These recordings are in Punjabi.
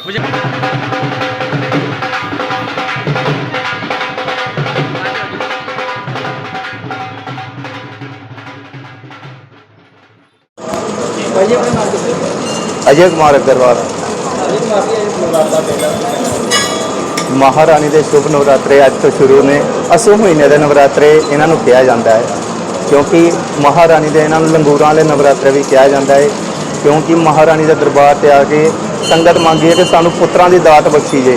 ਭਾਜੀ ਅਜੇ ਕੁਮਾਰ ਅਗਰਵਾਲ ਅਜੇ ਕੁਮਾਰ ਜੀ ਇਹ ਮਹਾਰਾਣੀ ਦੇ ਸ਼ੁਭ ਨਵਰਾਤਰੇ ਅੱਜ ਤੋਂ ਸ਼ੁਰੂ ਨੇ ਅਸੂ ਮਹੀਨੇ ਦੇ ਨਵਰਾਤਰੇ ਇਹਨਾਂ ਨੂੰ ਕਿਹਾ ਜਾਂਦਾ ਹੈ ਕਿਉਂਕਿ ਮਹਾਰਾਣੀ ਦੇ ਇਹਨਾਂ ਨੂੰ ਲੰਗੂਰਾਂ ਵਾਲੇ ਨਵਰਾਤਰੇ ਵੀ ਕਿਹਾ ਜਾਂਦਾ ਹੈ ਕਿਉਂਕਿ ਮਹਾਰਾਣੀ ਦੇ ਦਰਬਾਰ ਤੇ ਆ ਕੇ ਸੰਗਤ ਮੰਗੀ ਹੈ ਕਿ ਸਾਨੂੰ ਪੁੱਤਰਾਂ ਦੀ ਦਾਤ ਬਖਸ਼ੀ ਜੇ।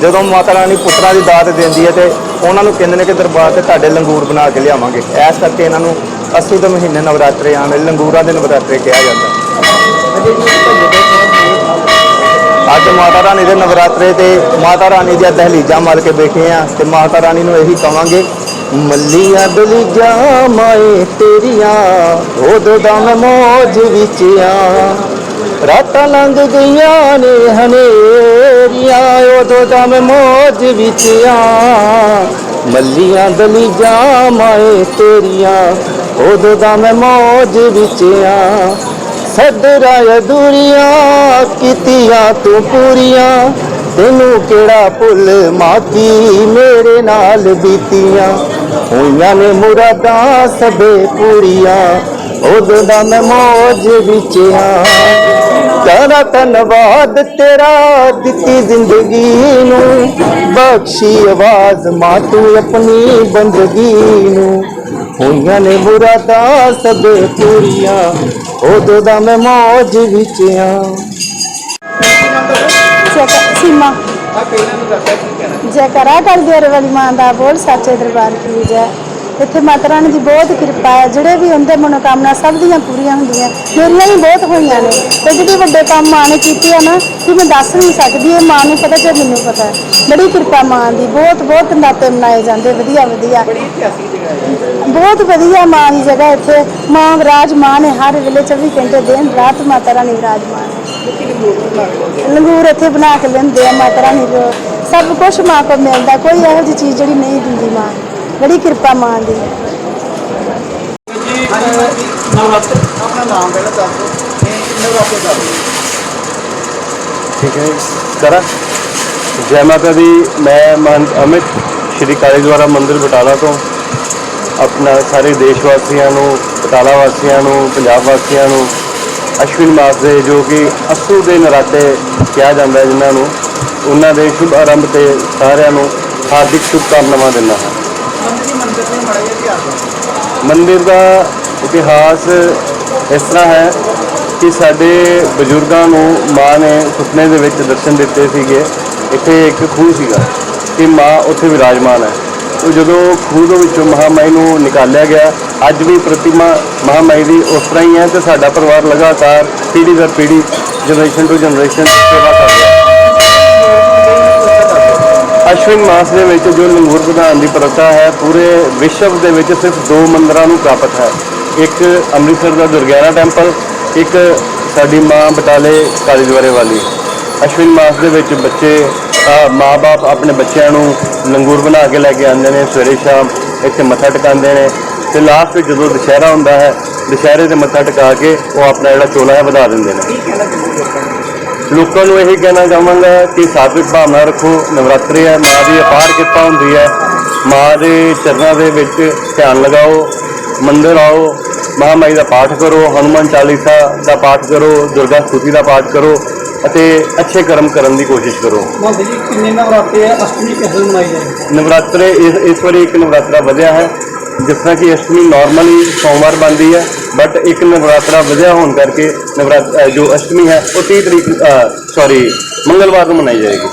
ਜਦੋਂ ਮਾਤਾ ਰਾਣੀ ਪੁੱਤਰਾਂ ਦੀ ਦਾਤ ਦਿੰਦੀ ਹੈ ਤੇ ਉਹਨਾਂ ਨੂੰ ਕਹਿੰਦੇ ਨੇ ਕਿ ਦਰਬਾਰ ਤੇ ਤੁਹਾਡੇ ਲੰਗੂਰ ਬਣਾ ਕੇ ਲਿਆਵਾਂਗੇ। ਇਸ ਕਰਕੇ ਇਹਨਾਂ ਨੂੰ ਅਸੂ ਦੇ ਮਹੀਨੇ ਨਵਰਾਤਰੇ ਆਉਣ ਲੰਗੂਰਾਂ ਦੇ ਨਵਰਾਤਰੇ ਕਿਹਾ ਜਾਂਦਾ। ਅੱਜ ਮਾਤਾ ਰਾਣੀ ਦੇ ਨਵਰਾਤਰੇ ਤੇ ਮਾਤਾ ਰਾਣੀ ਦੀਆਂ ਦਹਲੀਜਾਂ ਮਲ ਕੇ ਬੈਠੇ ਆ ਤੇ ਮਾਤਾ ਰਾਣੀ ਨੂੰ ਇਹੀ ਕਵਾਂਗੇ ਮੱਲੀਆਂ ਦਲੀਜਾਂ ਮਾਏ ਤੇਰੀਆਂ ਉਦੋਂ ਦਾ ਮੈਂ ਮੌਜ ਵਿੱਚ ਆ। ਰਾਤਾਂ ਲੰਘ ਗਈਆਂ ਨੇ ਹਨੇਰੀਆਂ, ਉਦੋਂ ਦਾ ਮੈਂ ਮੌਜ ਵਿੱਚ ਆ। ਮੱਲੀਆਂ ਦਲੀਜਾਂ ਮਾਏ ਤੇਰੀਆਂ ਉਦੋਂ ਦਾ ਮੈਂ ਮੌਜ ਵਿੱਚ ਆ। ਸਦਰਾ ਅਧੂਰੀਆਂ ਕੀਤੀਆਂ ਤੂੰ ਪੂਰੀਆਂ, ਤੈਨੂੰ ਕਿਹੜਾ ਭੁੱਲ ਮਾਗੀ ਮੇਰੇ ਨਾਲ ਬੀਤੀਆਂ। ਹੋਈਆਂ ਨੇ ਮੁਰਾਦਾਂ ਸਭੇ ਪੂਰੀਆਂ ਉਦੋਂ ਦਾ ਮੈਂ ਮੌਜ ਵਿੱਚ ਆ ਕਰਾਂ ਧੰਨਵਾਦ, ਤੇਰਾ ਦਿੱਤੀ ਜ਼ਿੰਦਗੀ ਨੂੰ, ਬਖਸ਼ੀ ਆਵਾਜ਼ ਮਾਂ ਤੂੰ ਆਪਣੀ ਬੰਦਗੀ ਨੂੰ। ਹੋਈਆਂ ਨੇ ਮੁਰਾਦਾਂ ਸਭੇ ਪੂਰੀਆਂ ਉਦੋਂ ਦਾ ਮੈਂ ਮੌਜ ਵਿੱਚ ਆ ਜੈਕਾ- ਸੀਮਾ ਜੈਕਾਰਾ ਕਰ ਦੇਰ ਵਾਲੀ ਮਾਂ ਦਾ ਬੋਲ ਸੱਚੇ ਦਰਬਾਰ ਕੀ ਜੈ। ਇੱਥੇ ਮਾਤਾ ਰਾਣੀ ਦੀ ਬਹੁਤ ਕਿਰਪਾ ਹੈ ਜਿਹੜੇ ਵੀ ਹੁੰਦੇ ਮਨੋਕਾਮਨਾ ਸਭ ਦੀਆਂ ਪੂਰੀਆਂ ਹੁੰਦੀਆਂ ਮੇਰੀਆਂ ਵੀ ਬਹੁਤ ਹੋਈਆਂ ਨੇ। ਤੇ ਜਿਹੜੇ ਵੱਡੇ ਕੰਮ ਮਾਂ ਨੇ ਕੀਤੇ ਆ ਨਾ ਕਿ ਮੈਂ ਦੱਸ ਨਹੀਂ ਸਕਦੀ ਇਹ ਮਾਂ ਨੂੰ ਪਤਾ ਜੇ ਮੈਨੂੰ ਪਤਾ ਹੈ। ਬੜੀ ਕਿਰਪਾ ਮਾਂ ਦੀ ਬਹੁਤ ਬਹੁਤ ਨਾਤੇ ਮਨਾਏ ਜਾਂਦੇ ਵਧੀਆ ਵਧੀਆ। ਬਹੁਤ ਵਧੀਆ ਮਾਂ ਦੀ ਜਗ੍ਹਾ ਇੱਥੇ। ਮਾਂ ਵਿਰਾਜਮਾਨ ਹੈ ਹਰ ਵੇਲੇ 24 ਘੰਟੇ ਦਿਨ ਰਾਤ ਮਾਤਾ ਰਾਣੀ ਵਿਰਾਜਮਾਨ ਹੈ ਲੰਗੂਰ ਇੱਥੇ ਬਣਾ ਕੇ ਲੈਂਦੇ ਆ ਮਾਤਾ ਰਾਣੀ ਦੇ ਸਭ ਕੁਝ ਮਾਂ ਕੋਲ ਮਿਲਦਾ ਕੋਈ ਇਹੋ ਜਿਹੀ ਚੀਜ਼ ਜਿਹੜੀ ਨਹੀਂ ਦਿੰਦੀ ਮਾਂ। ਬੜੀ ਕਿਰਪਾ ਮਾਂ ਦੀ। ਆਪਣਾ ਨਾਮ ਪਹਿਲਾਂ ਦੱਸ ਦਿਓ। ਇਹ ਨਵਰਾਤਰੇ ਦਾ ਠੀਕ ਹੈ ਕਰਾਂ। ਜੈ ਮਾਤਾ ਦੀ ਮੈਂ ਮਹੰਤ ਅਮਿਤ ਸ਼੍ਰੀ ਕਾਲੀ ਦੁਆਰਾ ਮੰਦਿਰ ਬਟਾਲਾ ਤੋਂ। ਆਪਣਾ ਸਾਰੇ ਦੇਸ਼ ਵਾਸੀਆਂ ਨੂੰ ਬਟਾਲਾ ਵਾਸੀਆਂ ਨੂੰ ਪੰਜਾਬ ਵਾਸੀਆਂ ਨੂੰ ਅਸ਼ਵਿਨ ਮਾਸ ਦੇ ਜੋ ਕਿ ਅਸੂ ਦੇ ਨਰਾਤੇ ਕਿਹਾ ਜਾਂਦਾ ਹੈ ਜਿਨ੍ਹਾਂ ਨੂੰ, ਉਹਨਾਂ ਦੇ ਸ਼ੁਭ ਆਰੰਭ ਤੇ ਸਾਰਿਆਂ ਨੂੰ ਹਾਰਦਿਕ ਸ਼ੁਭਕਾਮਨਾਵਾਂ ਦਿੰਦਾ ਹਾਂ। ਮੰਦਿਰ ਦਾ ਇਤਿਹਾਸ ਇਸ ਤਰ੍ਹਾਂ ਹੈ ਕਿ ਸਾਡੇ ਬਜ਼ੁਰਗਾਂ ਨੂੰ ਮਾਂ ਨੇ ਸੁਪਨੇ ਦੇ ਵਿੱਚ ਦਰਸ਼ਨ ਦਿੱਤੇ ਸੀਗੇ। ਇੱਥੇ ਇੱਕ ਖੂਹ ਸੀਗਾ ਕਿ ਮਾਂ ਉੱਥੇ ਵਿਰਾਜਮਾਨ ਹੈ। ਉਹ ਜਦੋਂ ਖੂਹ ਦੇ ਵਿੱਚੋਂ ਮਹਾਮਾਈ ਨੂੰ ਨਿਕਾਲਿਆ ਗਿਆ, ਅੱਜ ਵੀ ਪ੍ਰਤਿਮਾ ਮਹਾਮਾਈ ਦੀ ਉਸ ਤਰ੍ਹਾਂ ਹੀ ਹੈ ਤੇ ਸਾਡਾ ਪਰਿਵਾਰ ਲਗਾਤਾਰ ਪੀੜ੍ਹੀ ਦਰ ਪੀੜ੍ਹੀ ਜਨਰੇਸ਼ਨ ਟੂ ਜਨਰੇਸ਼ਨ ਸੇਵਾ ਕਰ ਰਿਹਾ ਹੈ। ਅਸ਼ਵਿਨ ਮਾਸ ਦੇ ਵਿੱਚ ਜੋ ਲੰਗੂਰ ਪ੍ਰਧਾਨ ਦੀ ਪ੍ਰਥਾ ਹੈ, ਪੂਰੇ ਵਿਸ਼ਵ ਦੇ ਵਿੱਚ ਸਿਰਫ ਦੋ ਮੰਦਰਾਂ ਨੂੰ ਪ੍ਰਾਪਤ ਹੈ। ਇੱਕ ਅੰਮ੍ਰਿਤਸਰ ਦਾ ਦੁਰਗਿਆਨਾ ਟੈਂਪਲ, ਇੱਕ ਸਾਡੀ ਮਾਂ ਬਟਾਲੇ ਕਾਲੀ ਦੁਆਰੇ ਵਾਲੀ। ਅਸ਼ਵਿਨ ਮਾਸ ਦੇ ਵਿੱਚ ਬੱਚੇ, ਅਹ ਮਾਂ-ਬਾਪ ਆਪਣੇ ਬੱਚਿਆਂ ਨੂੰ ਲੰਗੂਰ ਬਣਾ ਕੇ ਲੈ ਕੇ ਆਉਂਦੇ ਨੇ, ਸਵੇਰੇ ਸ਼ਾਮ ਇੱਥੇ ਮੱਥਾ ਟਿਕਾਉਂਦੇ ਨੇ ਤੇ ਲਾਸਟ ਵਿੱਚ ਜਦੋਂ ਦੁਸ਼ਹਿਰਾ ਹੁੰਦਾ ਹੈ, ਦੁਸ਼ਹਿਰੇ ਤੇ ਮੱਥਾ ਟਿਕਾ ਕੇ ਉਹ ਆਪਣਾ ਜਿਹੜਾ ਚੋਲਾ ਹੈ ਵਧਾ ਦਿੰਦੇ ਨੇ। ਲੋਕਾਂ ਨੂੰ ਇਹੀ ਕਹਿਣਾ ਚਾਹਾਂਗਾ ਕਿ ਸਾਤਵਿਕ ਭਾਵਨਾ ਰੱਖੋ, ਨਵਰਾਤਰੀ ਹੈ, ਮਾਂ ਦੀ ਅਪਾਰ ਕਿਰਪਾ ਹੁੰਦੀ ਹੈ। ਮਾਂ ਦੇ ਚਰਨਾਂ ਦੇ ਵਿੱਚ ਧਿਆਨ ਲਗਾਓ, ਮੰਦਰ ਆਓ ਮਹਾਮਾਈ ਦਾ ਪਾਠ ਕਰੋ, ਹਨੂਮਾਨ ਚਾਲੀਸਾ ਦਾ ਪਾਠ ਕਰੋ, ਦੁਰਗਾ ਸਤੁਤੀ ਦਾ ਪਾਠ ਕਰੋ ਅਤੇ ਅੱਛੇ ਕਰਮ ਕਰਨ ਦੀ ਕੋਸ਼ਿਸ਼ ਕਰੋ। ਮਹੰਤ ਜੀ ਕਿੰਨੇ ਨਵਰਾਤਰੇ ਅਸ਼ਟਮੀ ਕਿਹਦੇ ਮਨਾਈ ਜਾਂਦੀ? ਨਵਰਾਤਰੇ ਇਸ ਇਸ ਵਾਰੀ ਇੱਕ ਨਵਰਾਤਰਾ ਵਧਿਆ ਹੈ ਜਿਸ ਤਰ੍ਹਾਂ ਕਿ ਅਸ਼ਟਮੀ ਨਾਰਮਲੀ ਸੋਮਵਾਰ ਬਣਦੀ ਹੈ ਬਟ ਇੱਕ ਨਵਰਾਤਰਾ ਵਧਿਆ ਹੋਣ ਕਰਕੇ ਨਵਰਾਤ ਜੋ ਅਸ਼ਟਮੀ ਹੈ ਉਹ 30 ਤਰੀਕ ਸੌਰੀ ਮੰਗਲਵਾਰ ਨੂੰ ਮਨਾਈ ਜਾਏਗੀ।